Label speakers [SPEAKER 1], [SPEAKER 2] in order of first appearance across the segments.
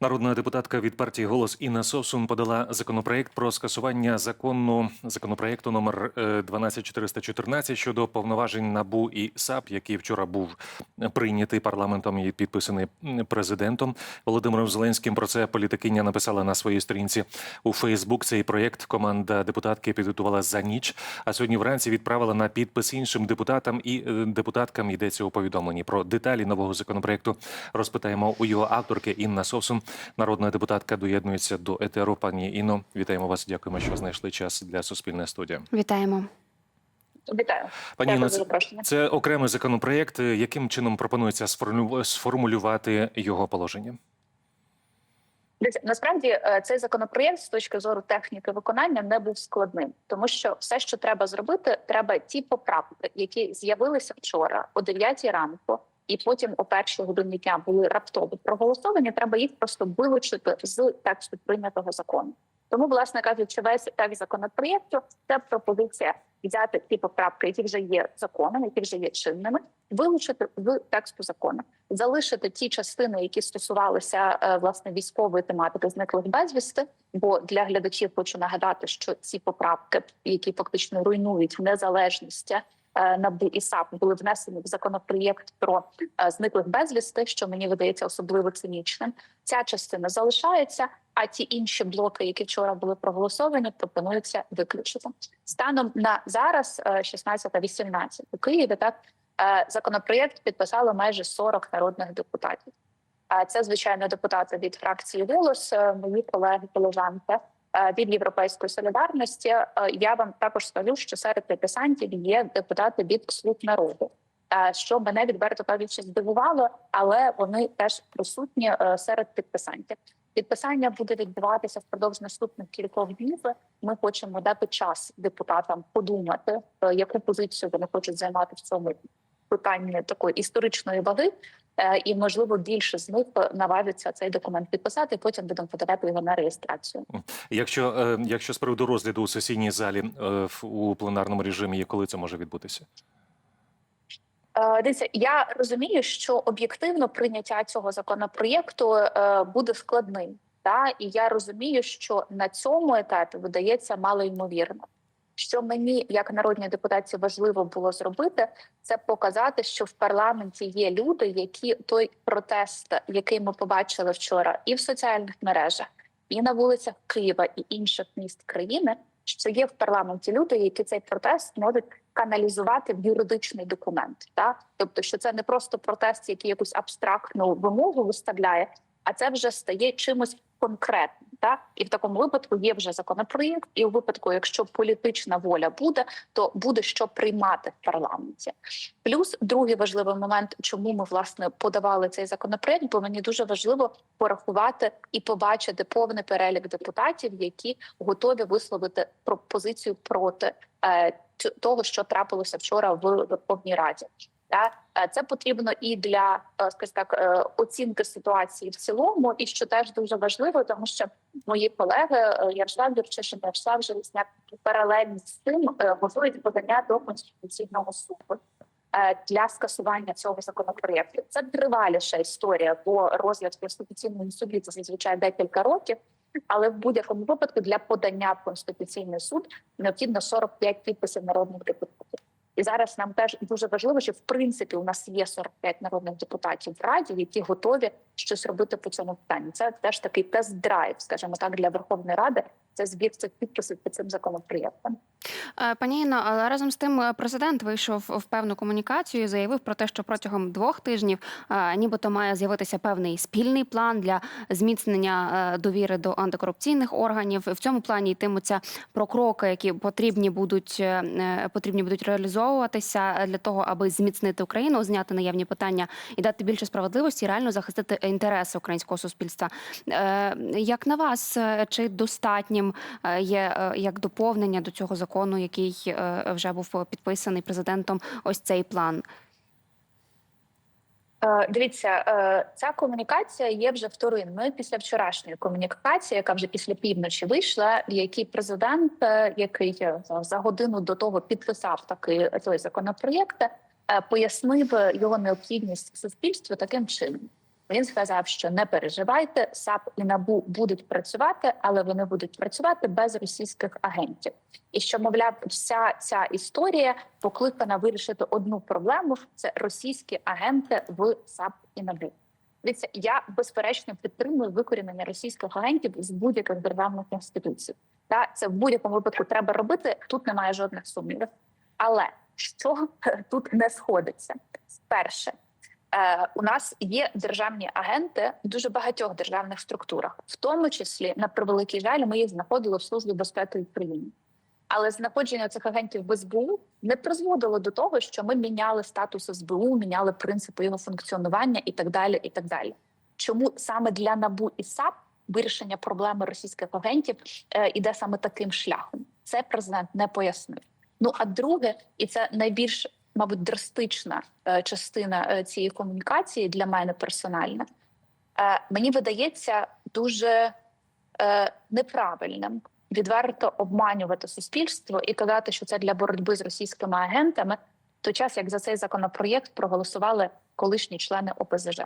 [SPEAKER 1] Народна депутатка від партії Голос Інна Сосун подала законопроект про скасування закону законопроекту номер е, 12414 щодо повноважень НАБУ і САП, який вчора був прийнятий парламентом і підписаний президентом Володимиром Зеленським. Про це політикиня написала на своїй сторінці у Фейсбук. Цей проєкт команда депутатки підготувала за ніч. А сьогодні вранці відправила на підпис іншим депутатам і е, депутаткам. Йдеться у повідомленні про деталі нового законопроекту. Розпитаємо у його авторки Інна Сосун. Народна депутатка доєднується до етеру. Пані Інно, вітаємо вас. Дякуємо, що знайшли час для суспільної студії.
[SPEAKER 2] Вітаємо.
[SPEAKER 3] Вітаю.
[SPEAKER 1] Пані
[SPEAKER 3] за
[SPEAKER 1] це, це окремий законопроект. Яким чином пропонується сформулю- сформулювати його положення?
[SPEAKER 3] Насправді е, цей законопроєкт з точки зору техніки виконання не був складним, тому що все, що треба зробити, треба ті поправки, які з'явилися вчора о 9 ранку, і потім о першій годині дня були раптово проголосовані. Треба їх просто вилучити з тексту прийнятого закону. Тому, власне кажучи, весь текст законопроєкту це пропозиція взяти ті поправки, які вже є законом, які вже є чинними, вилучити з тексту закону, залишити ті частини, які стосувалися е, власне військової тематики, зниклих безвісти. Бо для глядачів хочу нагадати, що ці поправки, які фактично руйнують незалежність НАБУ і САП, були внесені в законопроєкт про е, зниклих безвісти, що мені видається особливо цинічним. Ця частина залишається. А ті інші блоки, які вчора були проголосовані, пропонується виключити станом на зараз, 16-18 у Києві. Так е, законопроєкт підписало майже 40 народних депутатів. Це звичайно депутати від фракції голос, е, мої колеги колежанки е, від європейської солідарності. Е, Я вам також скажу, що серед підписантів є депутати від слуг народу. е, Що мене відверто кажучи здивувало, але вони теж присутні е, серед підписантів. Підписання буде відбуватися впродовж наступних кількох днів. Ми хочемо дати час депутатам подумати, е, яку позицію вони хочуть займати в цьому питанні такої історичної ваги, Е, і можливо більше з них наважиться цей документ підписати. Потім будемо подавати його на реєстрацію.
[SPEAKER 1] Якщо, е, якщо з приводу розгляду у сесійній залі е, у пленарному режимі, коли це може відбутися?
[SPEAKER 3] Е, Дивіться, я розумію, що об'єктивно прийняття цього законопроєкту е, буде складним. Та і я розумію, що на цьому етапі видається малоймовірно. Що мені, як народній депутатці, важливо було зробити, це показати, що в парламенті є люди, які той протест, який ми побачили вчора, і в соціальних мережах, і на вулицях Києва і інших міст країни, що є в парламенті люди, які цей протест можуть каналізувати в юридичний документ. Та тобто, що це не просто протест, який якусь абстрактну вимогу виставляє, а це вже стає чимось конкретним. Та і в такому випадку є вже законопроєкт, і у випадку, якщо політична воля буде, то буде що приймати в парламенті. Плюс другий важливий момент, чому ми власне подавали цей законопроєкт, бо мені дуже важливо порахувати і побачити повний перелік депутатів, які готові висловити пропозицію проти е, того, що трапилося вчора в Верховній Раді. Та е, це потрібно і для е, скажімо так е, оцінки ситуації в цілому, і що теж дуже важливо, тому що мої колеги Ярослав Юрчишин, Ярослав Железняк паралельно з цим е, готують подання до конституційного суду для скасування цього законопроєкту. Це триваліша історія, бо розгляд в конституційному суді це зазвичай декілька років. Але в будь-якому випадку для подання в конституційний суд необхідно 45 підписів народних депутатів. І зараз нам теж дуже важливо, що в принципі у нас є 45 народних депутатів в раді, які готові щось робити по цьому питанні. Це теж такий тест-драйв, скажімо так, для Верховної Ради. Це збір цих підписів під цим законопроєктом.
[SPEAKER 2] Е, Пані Інно, але разом з тим е, президент вийшов в певну комунікацію і заявив про те, що протягом двох тижнів е, нібито має з'явитися певний спільний план для зміцнення довіри до антикорупційних органів. В цьому плані йтимуться про кроки, які потрібні будуть потрібні будуть реалізовуватися для того, аби зміцнити Україну, зняти наявні питання і дати більше справедливості, і реально захистити інтереси українського суспільства. Як на вас, чи достатнім е, є е, як доповнення до цього закону, який е, вже був підписаний президентом? Ось цей план?
[SPEAKER 3] Дивіться, ця комунікація є вже вторинною після вчорашньої комунікації, яка вже після півночі вийшла, в якій президент, який за годину до того підписав такий той законопроєкт, пояснив його необхідність суспільству таким чином. Він сказав, що не переживайте, САП і НАБУ будуть працювати, але вони будуть працювати без російських агентів. І що мовляв, вся ця історія покликана вирішити одну проблему: це російські агенти в САП і НАБУ. Дивіться, я безперечно підтримую викорінення російських агентів з будь-яких державних інституцій. Та це в будь-якому випадку треба робити. Тут немає жодних сумнівів. Але що тут не сходиться? Перше, у нас є державні агенти в дуже багатьох державних структурах, в тому числі на превеликий жаль, ми їх знаходили в службі безпеки України. Але знаходження цих агентів в СБУ не призводило до того, що ми міняли статус СБУ, міняли принципи його функціонування і так далі. І так далі. Чому саме для НАБУ і САП вирішення проблеми російських агентів е, іде саме таким шляхом? Це президент не пояснив. Ну а друге, і це найбільш мабуть драстична е, частина е, цієї комунікації для мене персонально. Е, мені видається дуже неправильним відверто обманювати суспільство і казати, що це для боротьби з російськими агентами, той час як за цей законопроєкт проголосували колишні члени ОПЗЖ.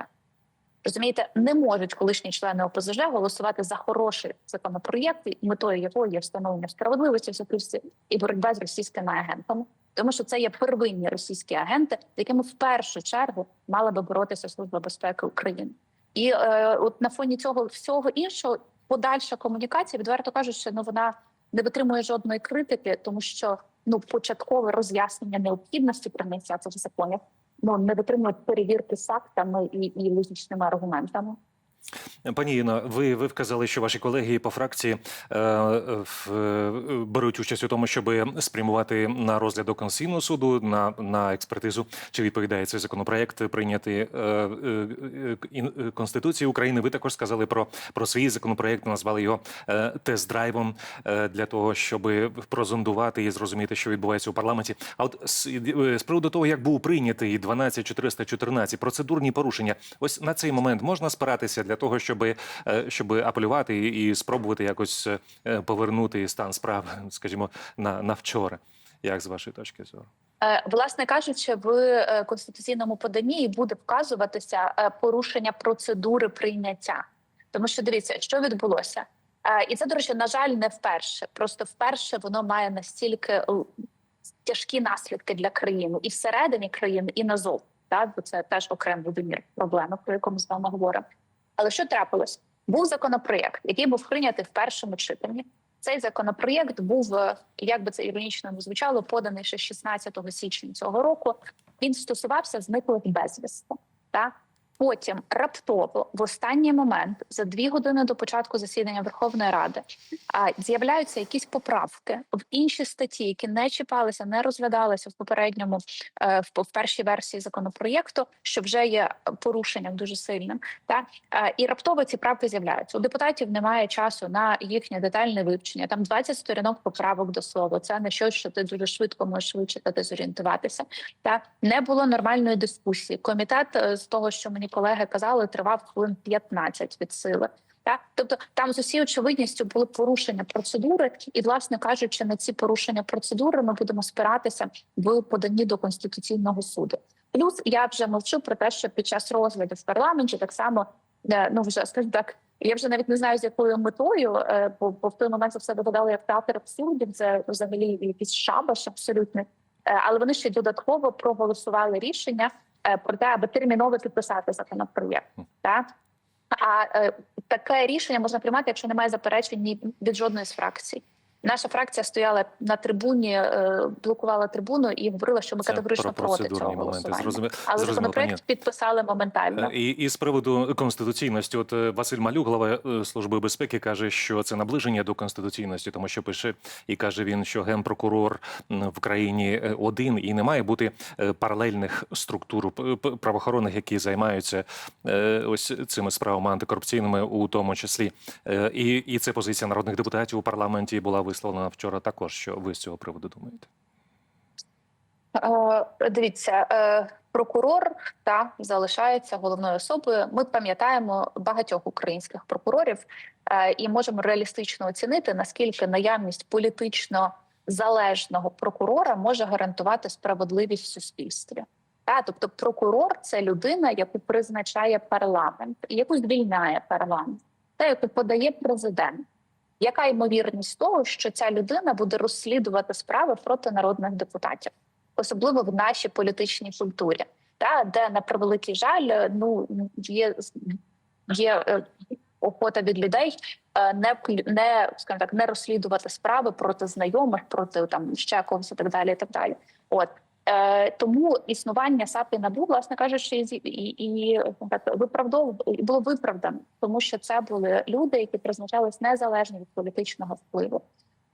[SPEAKER 3] Розумієте, не можуть колишні члени ОПЗЖ голосувати за хороший законопроєкт, метою якого є встановлення справедливості в суспільстві і боротьба з російськими агентами, тому що це є первинні російські агенти, якими в першу чергу мала би боротися Служба безпеки України. І е, от на фоні цього всього іншого подальша комунікація, відверто кажучи, ну вона не витримує жодної критики, тому що ну початкове роз'яснення необхідності прийняття цих законів ну не витримує перевірки фактами і, і логічними аргументами.
[SPEAKER 1] Пані Іно, ви, ви вказали, що ваші колеги по фракції е, в, е, беруть участь у тому, щоб спрямувати на розгляд до Конституційного суду на, на експертизу, чи відповідає цей законопроект прийняти е, е, е, Конституції України. Ви також сказали про, про свій законопроект, назвали його е, тест-драйвом е, для того, щоб прозондувати і зрозуміти, що відбувається у парламенті. А от з, е, з приводу того, як був прийнятий 12414, процедурні порушення, ось на цей момент можна спиратися для того, щоб, е, щоб апелювати і спробувати якось е, повернути стан справ, скажімо, на, на вчора. Як з вашої точки зору?
[SPEAKER 3] Е, Власне кажучи, в конституційному поданні буде вказуватися порушення процедури прийняття, тому що дивіться, що відбулося, і це до речі, на жаль, не вперше. Просто вперше воно має настільки тяжкі наслідки для країни і всередині країни, і назов. Так, бо це теж окремий вимір проблеми, про яку ми з вами говоримо. Але що трапилось? Був законопроєкт, який був прийнятий в першому читанні. Цей законопроєкт був, е, як би це іронічно не звучало, поданий ще 16 січня цього року. Він стосувався зниклих безвісти. Так потім раптово, в останній момент, за дві години до початку засідання Верховної Ради, з'являються якісь поправки в інші статті, які не чіпалися, не розглядалися в попередньому е, в, першій версії законопроєкту, що вже є порушенням дуже сильним. Так Е, і раптово ці правки з'являються. У депутатів немає часу на їхнє детальне вивчення. Там 20 сторінок поправок до слова. Це не щось, що ти дуже швидко можеш вичитати, зорієнтуватися. Та не було нормальної дискусії. Комітет е, з того, що мені колеги казали, тривав хвилин 15 від сили. Так, тобто там з усією очевидністю були порушення процедури, і, власне кажучи, на ці порушення процедури ми будемо спиратися в поданні до конституційного суду. Плюс я вже мовчу про те, що під час розгляду в парламенті так само е, ну вже скажімо так. Я вже навіть не знаю з якою метою, е, бо, бо в той момент це все виглядало як театр абсурдів. Це взагалі якийсь шабаш абсолютний. Е, Але вони ще додатково проголосували рішення про те, аби терміново підписати законопроєкт. Так? А е, таке рішення можна приймати, якщо немає заперечень ні від жодної з фракцій. Наша фракція стояла на трибуні, е, блокувала трибуну і говорила, що ми
[SPEAKER 1] Це
[SPEAKER 3] категорично
[SPEAKER 1] про
[SPEAKER 3] проти цього
[SPEAKER 1] моменти.
[SPEAKER 3] голосування.
[SPEAKER 1] Зрозуміло.
[SPEAKER 3] Але
[SPEAKER 1] Зрозуміло,
[SPEAKER 3] законопроект
[SPEAKER 1] пані.
[SPEAKER 3] підписали моментально.
[SPEAKER 1] Е, І, і з приводу конституційності, от е, Василь Малюк, глава служби безпеки, каже, що це наближення до конституційності, тому що пише і каже він, що генпрокурор в країні один і не має бути паралельних структур правоохоронних, які займаються ось цими справами антикорупційними, у тому числі. І, і це позиція народних депутатів у парламенті була висловлена вчора. Також що ви з цього приводу думаєте?
[SPEAKER 3] Е, Дивіться, е, прокурор та залишається головною особою. Ми пам'ятаємо багатьох українських прокурорів е, і можемо реалістично оцінити наскільки наявність політично залежного прокурора може гарантувати справедливість в суспільстві. Та тобто, прокурор це людина, яку призначає парламент, яку звільняє парламент, та яку подає президент. Яка ймовірність того, що ця людина буде розслідувати справи проти народних депутатів, особливо в нашій політичній культурі, та де на превеликий жаль, ну є, є е, охота від людей е, не не скажімо так, не розслідувати справи проти знайомих, проти там ще когось і так далі. І так далі. От тому існування САП НАБУ, власне кажучи, і, і, так виправдов було виправдано, тому що це були люди, які призначались незалежно від політичного впливу.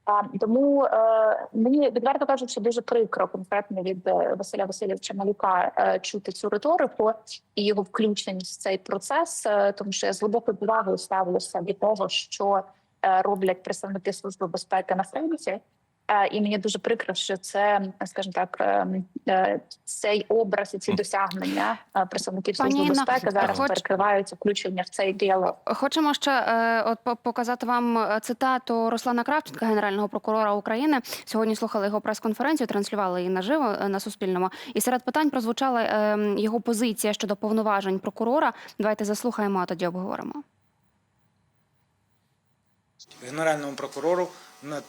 [SPEAKER 3] А тому е, мені відверто кажучи, дуже прикро конкретно від е, Василя Васильовича Малюка е, чути цю риторику і його включеність в цей процес, е, тому що я з глибокою повагою ставлюся до того, що е, роблять представники служби безпеки на фронті. Е, І мені дуже прикро, що це, скажімо так, е, е, цей образ і ці досягнення представників
[SPEAKER 2] Пані
[SPEAKER 3] служби безпеки зараз
[SPEAKER 2] хоч-
[SPEAKER 3] перекриваються включення в цей діалог.
[SPEAKER 2] Хочемо ще е, от показати вам цитату Руслана Кравченка, генерального прокурора України. Сьогодні слухали його прес-конференцію, транслювали її наживо на Суспільному. І серед питань прозвучала е, його позиція щодо повноважень прокурора. Давайте заслухаємо, а тоді обговоримо.
[SPEAKER 4] Генеральному прокурору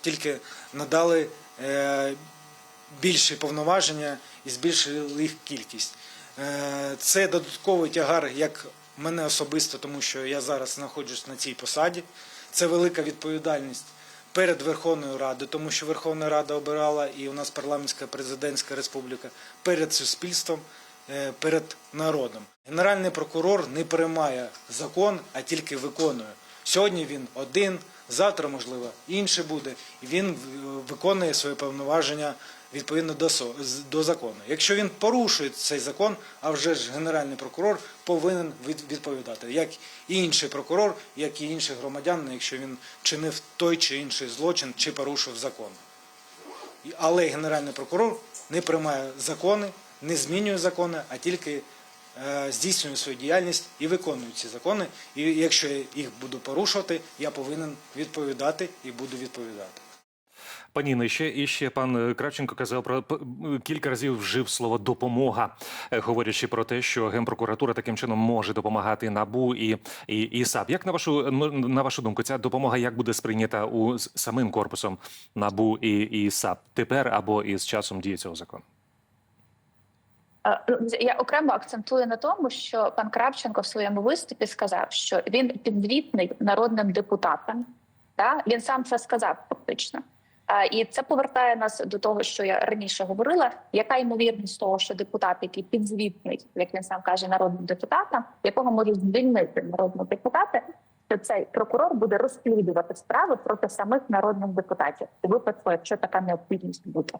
[SPEAKER 4] тільки надали е, більші повноваження і збільшили їх кількість. Е, це додатковий тягар як мене особисто, тому що я зараз знаходжусь на цій посаді. Це велика відповідальність перед Верховною Радою, тому що Верховна Рада обирала і у нас парламентська президентська республіка перед суспільством, е, перед народом. Генеральний прокурор не приймає закон, а тільки виконує. Сьогодні він один, завтра, можливо, інший буде, і він е, виконує свої повноваження відповідно до, закону. Якщо він порушує цей закон, а вже ж генеральний прокурор повинен відповідати, як і інший прокурор, як і інший громадянин, якщо він чинив той чи інший злочин чи порушив закон. Але генеральний прокурор не приймає закони, не змінює закони, а тільки е, здійснює свою діяльність і виконує ці закони. І якщо я їх буду порушувати, я повинен відповідати і буду відповідати.
[SPEAKER 1] Пані Інно, ще і ще пан е, Кравченко казав про кілька разів вжив слово допомога, е, говорячи про те, що генпрокуратура таким чином може допомагати набу і, і, і САП. Як на вашу на вашу думку, ця допомога як буде сприйнята у самим корпусом набу і, і САП тепер або із часом дії цього закону?
[SPEAKER 3] Е, Я окремо акцентую на тому, що пан Кравченко в своєму виступі сказав, що він підзвітний народним депутатам. Та він сам це сказав фактично. Е, І це повертає нас до того, що я раніше говорила. Яка ймовірність того, що депутат, який підзвітний, як він сам каже, народним депутатам, якого можуть звільнити народного депутата, що цей прокурор буде розслідувати справи проти самих народних депутатів у випадку, якщо така необхідність буде.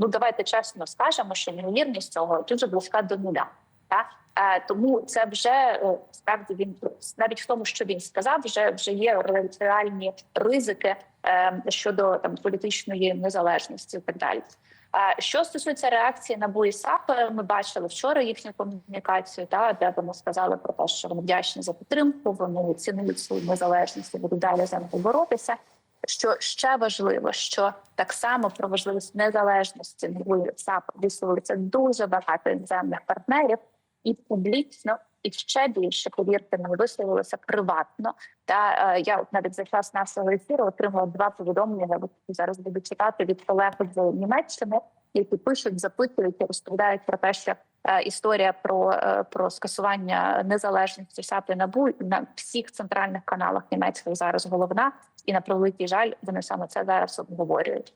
[SPEAKER 3] Ну давайте чесно скажемо, що ймовірність цього дуже близька до нуля. Та? Е, тому це вже е, справді він навіть в тому, що він сказав, вже вже є реальні ризики е, щодо там політичної незалежності і так далі. Що стосується реакції на БУІСАП, ми бачили вчора їхню комунікацію, та де вони сказали про те, що вони вдячні за підтримку, вони цінують свою незалежність і будуть далі за нею боротися. Що ще важливо, що так само про важливість незалежності нової САП висловилися дуже багато іноземних партнерів і публічно, і ще більше повірте мені, висловилися приватно. Та е, я от навіть за час нашого ефіру отримала два повідомлення. Я зараз буду читати від колег з Німеччини, які пишуть, запитують і розповідають про те, що історія про, е, про скасування незалежності САП і НАБУ на всіх центральних каналах німецьких зараз головна, і на превеликий жаль, вони саме це зараз обговорюють.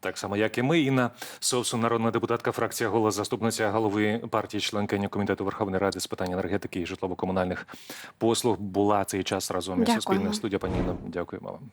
[SPEAKER 1] Так само, як і ми, Інна Совсун, народна депутатка, фракція голос, заступниця голови партії, членкиня комітету Верховної Ради з питань енергетики і житлово-комунальних послуг, була цей час разом із. Суспільним студія. Пані Інно, дякуємо вам.